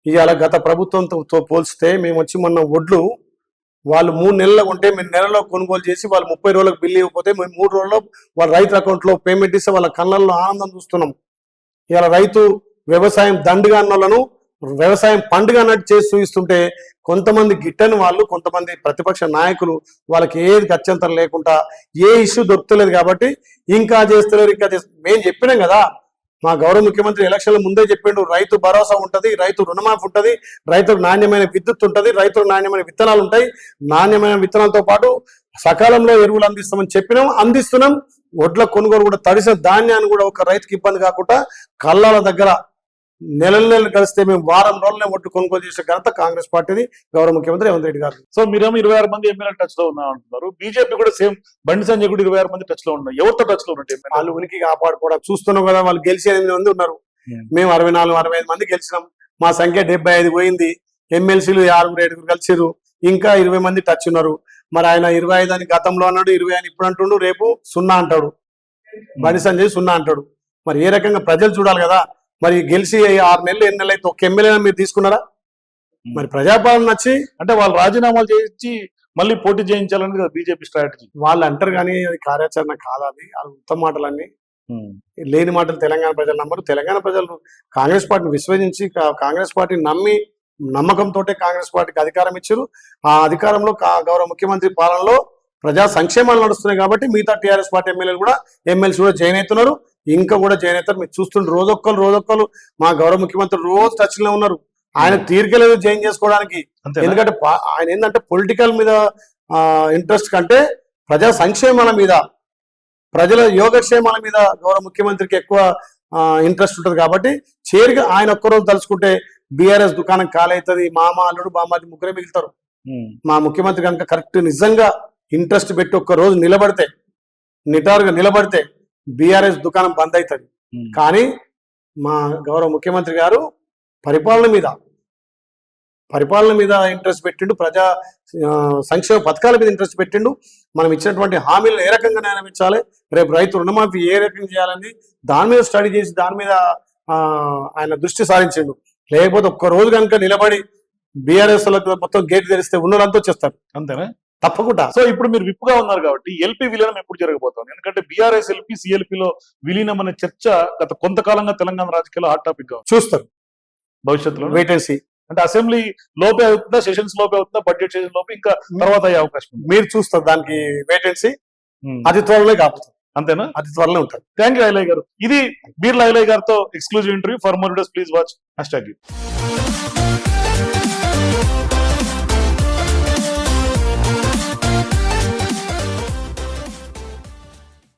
ఇవాళ గత ప్రభుత్వంతో పోల్స్తే మేము వచ్చి మొన్న వడ్లు వాళ్ళు మూడు నెలలకు ఉంటే మేము నెలలో కొనుగోలు చేసి వాళ్ళు ముప్పై రోజులకు బిల్లు ఇవ్వకపోతే మేము మూడు రోజుల్లో వాళ్ళ రైతుల అకౌంట్లో పేమెంట్ ఇస్తే వాళ్ళ కళ్ళల్లో ఆనందం చూస్తున్నాం. ఇవాళ రైతు వ్యవసాయం దండుగా అన్నోళ్ళను వ్యవసాయం పండుగ అన్నట్టు చేసి చూపిస్తుంటే కొంతమంది గిట్టని వాళ్ళు కొంతమంది ప్రతిపక్ష నాయకులు వాళ్ళకి ఏది గత్యంతరం లేకుండా ఏ ఇష్యూ దొరుకుతలేదు కాబట్టి ఇంకా చేస్తలేరు ఇంకా చేస్తలేరు. మేము చెప్పినాం కదా మా గౌరవ ముఖ్యమంత్రి ఎలక్షన్ల ముందే చెప్పిండు రైతు భరోసా ఉంటది రైతు రుణమాఫీ ఉంటది రైతుకు నాణ్యమైన విద్యుత్ ఉంటది రైతులకు నాణ్యమైన విత్తనాలు ఉంటాయి నాణ్యమైన విత్తనాలతో పాటు సకాలంలో ఎరువులు అందిస్తామని చెప్పినాం అందిస్తున్నాం. వడ్ల కొనుగోలు కూడా తడిసిన ధాన్యాన్ని కూడా ఒక రైతుకి ఇబ్బంది కాకుండా కళ్ళాల దగ్గర నెల నెలలు కలిస్తే మేము వారం రోజులనే ఒడ్డు కొనుగోలు చేసే ఘనత కాంగ్రెస్ పార్టీది గౌరవ ముఖ్యమంత్రి రేవంత్ రెడ్డి గారు సో మీరేమో ఇరవై ఆరు మంది ఎమ్మెల్యే టచ్లో ఉన్నాం అంటున్నారు. బీజేపీ కూడా సేమ్ బండి సంజయ్ కూడా ఇరవై ఆరు మంది టచ్లో ఉన్నారు. ఎవరితో టచ్లో ఉన్నట్టు వాళ్ళు ఉనికి కాపాడుకోవడం చూస్తున్నాం కదా వాళ్ళు గెలిచి ఎనిమిది మంది ఉన్నారు. Hmm. మేము అరవై నాలుగు అరవై ఐదు మంది గెలిచినాం. మా సంఖ్య డెబ్బై ఐదు పోయింది. ఎమ్మెల్సీలు ఆరుగురు ఏడుగురు కలిసిరు ఇంకా ఇరవై మంది టచ్ ఉన్నారు. మరి ఆయన ఇరవై ఐదు అని గతంలో అన్నాడు ఇరవై అని ఇప్పుడు అంటుండు రేపు సున్నా అంటాడు. బండి సంజయ్ సున్నా అంటాడు. మరి ఏ రకంగా ప్రజలు చూడాలి కదా? మరి గెలిచి ఆరు నెలలు ఎన్ని నెలలు అయితే ఒక ఎమ్మెల్యే మీరు తీసుకున్నారా? మరి ప్రజాపాలన నచ్చి అంటే వాళ్ళు రాజీనామాలు చేయించి మళ్ళీ పోటీ చేయించాలని కదా బీజేపీ స్ట్రాటజీ వాళ్ళు అంటారు కానీ అది కార్యాచరణ కాదు అది. అది ఉత్తమ మాటలన్నీ లేని మాటలు తెలంగాణ ప్రజలు నమ్మరు. తెలంగాణ ప్రజలు కాంగ్రెస్ పార్టీని విశ్వసించి కాంగ్రెస్ పార్టీని నమ్మి నమ్మకంతో కాంగ్రెస్ పార్టీకి అధికారం ఇచ్చారు. ఆ అధికారంలో గౌరవ ముఖ్యమంత్రి పాలనలో ప్రజా సంక్షేమాలు నడుస్తున్నాయి కాబట్టి మిగతా టీఆర్ఎస్ పార్టీ ఎమ్మెల్యేలు కూడా ఎమ్మెల్సీ కూడా జాయిన్ అవుతున్నారు. ఇంకా కూడా జాయిన్ అవుతారు. మీరు చూస్తుంటే రోజొక్కరు రోజొక్కరు మా గౌరవ ముఖ్యమంత్రి రోజు టచ్లో ఉన్నారు. ఆయన తీరికలేదు జాయిన్ చేసుకోవడానికి. ఎందుకంటే ఆయన ఏంటంటే పొలిటికల్ మీద ఇంట్రెస్ట్ కంటే ప్రజా సంక్షేమాల మీద ప్రజల యోగక్షేమాల మీద గౌరవ ముఖ్యమంత్రికి ఎక్కువ ఇంట్రెస్ట్ ఉంటుంది కాబట్టి చేరిగా ఆయన ఒక్కరోజు తలుచుకుంటే బీఆర్ఎస్ దుకాణం కాలవుతుంది మామ అల్లుడు బామ్మాది ముగ్గురే మిగులుతారు. మా ముఖ్యమంత్రి కనుక కరెక్ట్ నిజంగా ఇంట్రెస్ట్ పెట్టి ఒక్క రోజు నిలబడితే నిటారుగా నిలబడితే బీఆర్ఎస్ దుకాణం బంద్ అవుతుంది కానీ మా గౌరవ ముఖ్యమంత్రి గారు పరిపాలన మీద పరిపాలన మీద ఇంట్రెస్ట్ పెట్టిండు ప్రజా సంక్షేమ పథకాల మీద ఇంట్రెస్ట్ పెట్టిండు. మనం ఇచ్చినటువంటి హామీలను ఏ రకంగా నెరవేర్చాలి? రేపు రైతు రుణమాఫీ ఏ రకంగా చేయాలని దాని మీద స్టడీ చేసి దాని మీద ఆయన దృష్టి సారించిండు. లేకపోతే ఒక్క రోజు కనుక నిలబడి బీఆర్ఎస్ మొత్తం గేట్ తెరిస్తే ఉన్నోళ్ళంతా వచ్చేస్తారు. అంతేనా? తప్పకుండా. సో ఇప్పుడు మీరు విప్పుగా ఉన్నారు కాబట్టి ఎల్పీ విలీనం ఎప్పుడు జరగబోతోంది? ఎందుకంటే బీఆర్ఎస్ ఎల్పీ సిఎల్పీ లో విలీనం అనే చర్చ గత కొంతకాలంగా తెలంగాణ రాజకీయాల్లో హాట్ టాపిక్గా చూస్తారు. భవిష్యత్తులో? వెయిట్ అండ్ సీ అంటే అసెంబ్లీ లోపే అవుతుందా సెషన్స్ లోపే అవుతుందా బడ్జెట్ సెషన్ లోపే ఇంకా తర్వాత అయ్యే అవకాశం మీరు చూస్తారు దానికి వెయిట్ అండ్ సీ ఉమ్. అతి త్వరలో కాపుతుంది అంతేనా? అతి త్వరలో ఉంటుంది థ్యాంక్ యూ ఐలయ్ గారు. ఇది బీర్ల ఐలయ్ గారితో exclusive interview for more please watch hash tag